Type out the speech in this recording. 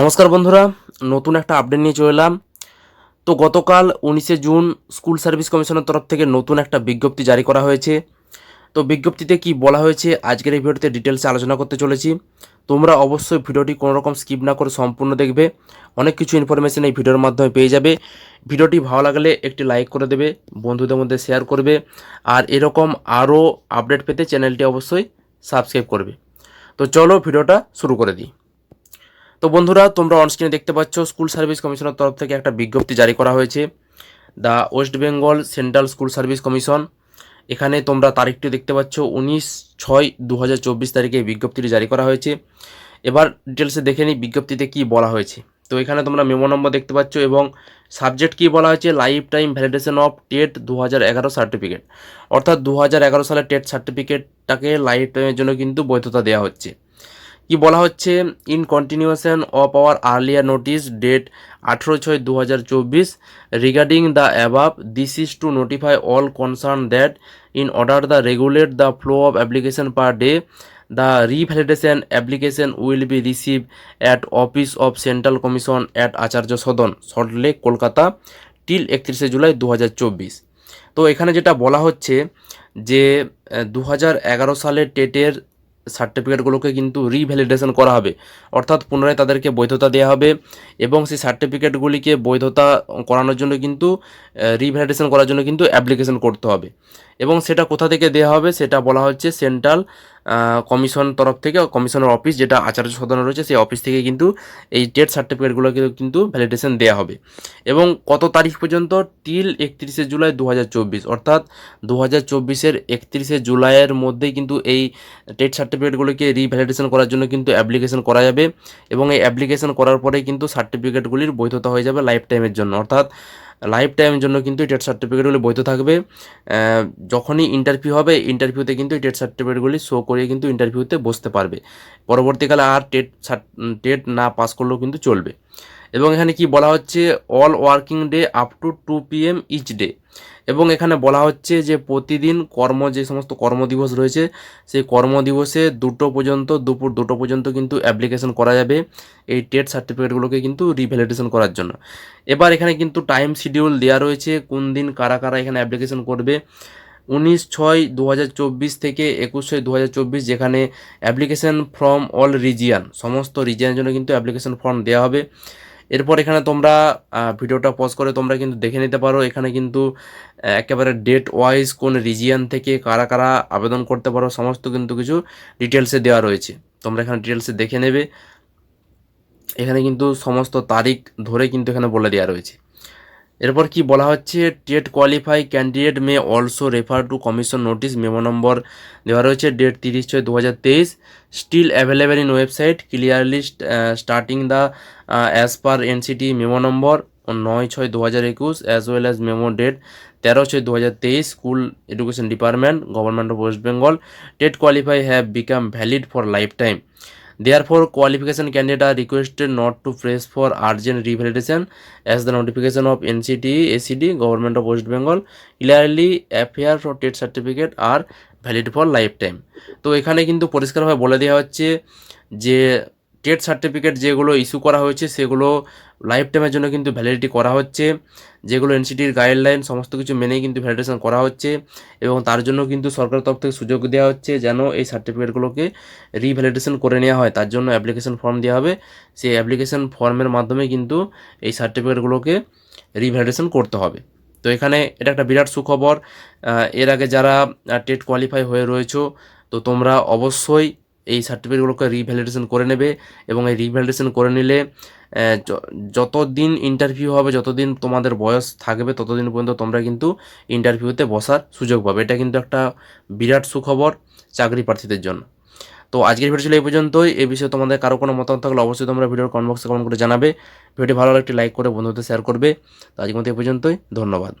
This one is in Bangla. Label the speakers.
Speaker 1: নমস্কার বন্ধুরা, নতুন একটা আপডেট নিয়ে চলে এলাম। তো গতকাল উনিশে জুন স্কুল সার্ভিস কমিশনের তরফ থেকে নতুন একটা বিজ্ঞপ্তি জারি করা হয়েছে। তো বিজ্ঞপ্তিতে কি বলা হয়েছে, আজকের এই ভিডিওতে ডিটেলসে আলোচনা করতে চলেছি। তোমরা অবশ্যই ভিডিওটি কোনো রকম স্কিপ না করে সম্পূর্ণ দেখবে। অনেক কিছু ইনফরমেশন এই ভিডিওর মাধ্যমে পেয়ে যাবে। ভিডিওটি ভালো লাগলে একটি লাইক করে দেবে, বন্ধুদের মধ্যে শেয়ার করবে। আর এরকম আরও আপডেট পেতে চ্যানেলটি অবশ্যই সাবস্ক্রাইব করবে। তো চলো ভিডিওটা শুরু করে দিই। তো বন্ধুরা, তোমরা অনস্ক্রিনে দেখতে পাচ্ছ স্কুল সার্ভিস কমিশনের তরফ থেকে একটা বিজ্ঞপ্তি জারি করা হয়েছে the West Bengal central school service commission এখানে তোমরা তারিখটি দেখতে পাচ্ছ, উনিশ ছয় দু হাজার চব্বিশ তারিখে বিজ্ঞপ্তিটি জারি করা হয়েছে। এবার ডিটেলসে দেখে নিই বিজ্ঞপ্তিতে কী বলা হয়েছে। তো এখানে তোমরা মেমো নম্বর দেখতে পাচ্ছ এবং সাবজেক্ট কী বলা হয়েছে life time validation of TET দু হাজার এগারো সার্টিফিকেট অর্থাৎ দু হাজার এগারো সালের টেট সার্টিফিকেটটাকে লাইফ টাইমের জন্য কিন্তু বৈধতা দেওয়া হচ্ছে। কি বলা হচ্ছে? In continuation of our earlier notice date আঠেরো ছয় দু হাজার চব্বিশ regarding the above this is to notify all concern that in order the regulate the flow of application per day the revalidation application will be receive at office of central commission at Acharya Sadan Salt Lake Kolkata till একত্রিশে জুলাই দু হাজার চব্বিশ। তো এখানে যেটা বলা হচ্ছে যে দু হাজার এগারো সালের টেটের সার্টিফিকেটগুলোকে কিন্তু রিভ্যালিডেশন করা হবে। অর্থাৎ পুনরায় তাদেরকে বৈধতা দেওয়া হবে এবং সেই সার্টিফিকেটগুলিকে বৈধতা করানোর জন্য কিন্তু রিভ্যালিডেশন করার জন্য কিন্তু অ্যাপ্লিকেশন করতে হবে। এবং সেটা কোথা থেকে দেওয়া হবে সেটা বলা হচ্ছে সেন্ট্রাল কমিশন তরফ থেকে, কমিশনের অফিস যেটা আচার্য সদন রয়েছে, সেই অফিস থেকে কিন্তু এই টেট সার্টিফিকেটগুলোকে কিন্তু ভ্যালিডেশন দেওয়া হবে। এবং কত তারিখ পর্যন্ত? টিল একত্রিশে জুলাই দু হাজার চব্বিশ। অর্থাৎ দু হাজার চব্বিশের একত্রিশে জুলাইয়ের মধ্যেই কিন্তু এই টেট সার্টিফিকেটগুলিকে রিভ্যালিডেশন করার জন্য কিন্তু অ্যাপ্লিকেশন করা যাবে। এবং এই অ্যাপ্লিকেশন করার পরে কিন্তু সার্টিফিকেটগুলির বৈধতা হয়ে যাবে লাইফ টাইমের জন্য। অর্থাৎ লাইফ টাইমের জন্য কিন্তু এই টেট সার্টিফিকেটগুলি বৈধ থাকবে। যখনই ইন্টারভিউ হবে ইন্টারভিউতে কিন্তু এই টেট সার্টিফিকেটগুলি শো করিয়ে কিন্তু ইন্টারভিউতে বসতে পারবে। পরবর্তীকালে আর টেট টেট না পাস করলেও কিন্তু চলবে। এবং এখানে কি বলা হচ্ছে all working day up to two P M each day এবং এখানে বলা হচ্ছে যে প্রতিদিন কর্ম, যে সমস্ত কর্মদিবস রয়েছে, সেই কর্মদিবসে দুটো পর্যন্ত, দুপুর দুটো পর্যন্ত কিন্তু অ্যাপ্লিকেশন করা যাবে এই টেট সার্টিফিকেটগুলোকে কিন্তু রিভ্যালিডেশন করার জন্য। এবার এখানে কিন্তু টাইম শিডিউল দেওয়া রয়েছে, কোন দিন কারা কারা এখানে অ্যাপ্লিকেশন করবে। উনিশ ছয় দু থেকে একুশ ছয় দু যেখানে অ্যাপ্লিকেশন ফর্ম অল রিজিয়ান সমস্ত রিজিয়ানের জন্য কিন্তু অ্যাপ্লিকেশন ফর্ম দেওয়া হবে। এরপর এখানে তোমরা ভিডিওটা পজ করে তোমরা কিন্তু দেখে নিতে পারো এখানে কিন্তু একেবারে ডেট ওয়াইজ কোন রিজিয়ান থেকে কারা কারা আবেদন করতে পারো সমস্ত কিন্তু কিছু ডিটেলসে দেওয়া রয়েছে। তোমরা এখানে ডিটেলসে দেখে নেবে। এখানে কিন্তু সমস্ত তারিখ ধরে কিন্তু এখানে বলে দেওয়া রয়েছে। এরপর কি বলা হচ্ছে, TET qualify candidate may also refer to commission notice memo number দেওয়া রয়েছে ডেট তিরিশ ছয় দু হাজার তেইশ। Still available in website, clearly starting the as per NCT memo number নয় ছয় দু হাজার একুশ, as well as memo date তেরো ছয় দু হাজার তেইশ, school education department, government of West Bengal. TET qualify have become valid for life time there for qualification candidate R requested not to press for urgent revalidation as the notification of NCT ACD government of West Bengal clearly affair for TET certificate are valid for life time তো এখানে কিন্তু পরিষ্কারভাবে বলে দেওয়া হচ্ছে যে টেট সার্টিফিকেট যেগুলো ইস্যু করা হয়েছে, সেগুলো লাইফ টাইমের জন্য কিন্তু ভ্যালিডিটি করা হচ্ছে। যেগুলো এনসিটির গাইডলাইন সমস্ত কিছু মেনেই কিন্তু ভ্যালিডেশন করা হচ্ছে এবং তার জন্য কিন্তু সরকারের তরফ থেকে সুযোগ দেওয়া হচ্ছে যেন এই সার্টিফিকেটগুলোকে রিভ্যালিডেশন করে নেওয়া হয়। তার জন্য অ্যাপ্লিকেশন ফর্ম দেওয়া হবে। সেই অ্যাপ্লিকেশন ফর্মের মাধ্যমে কিন্তু এই সার্টিফিকেটগুলোকে রিভ্যালিডেশন করতে হবে। তো এখানে এটা একটা বিরাট সুখবর। এর আগে যারা টেট কোয়ালিফাই হয়ে রয়েছে, তো তোমরা অবশ্যই এই সার্টিফিকেটগুলোকে রিভ্যালিডেশন করে নেবে এবং এই রিভ্যালিডেশন করে নিলে যতদিন ইন্টারভিউ হবে, যতদিন তোমাদের বয়স থাকবে, ততদিন পর্যন্ত তোমরা কিন্তু ইন্টারভিউতে বসার সুযোগ পাবে। এটা কিন্তু একটা বিরাট সুখবর চাকরি প্রার্থীদের জন্য। তো আজকের ভিডিও ছিল এই পর্যন্তই। এই বিষয়ে তোমাদের কারও কোনো মতামত থাকলে অবশ্যই তোমরা ভিডিওর কমেন্ট বক্সে কমেন্ট করে জানাবে। ভিডিওটি ভালো লাগলে একটি লাইক করে বন্ধুদের শেয়ার করবে। তো আজকের মতো এই পর্যন্তই। ধন্যবাদ।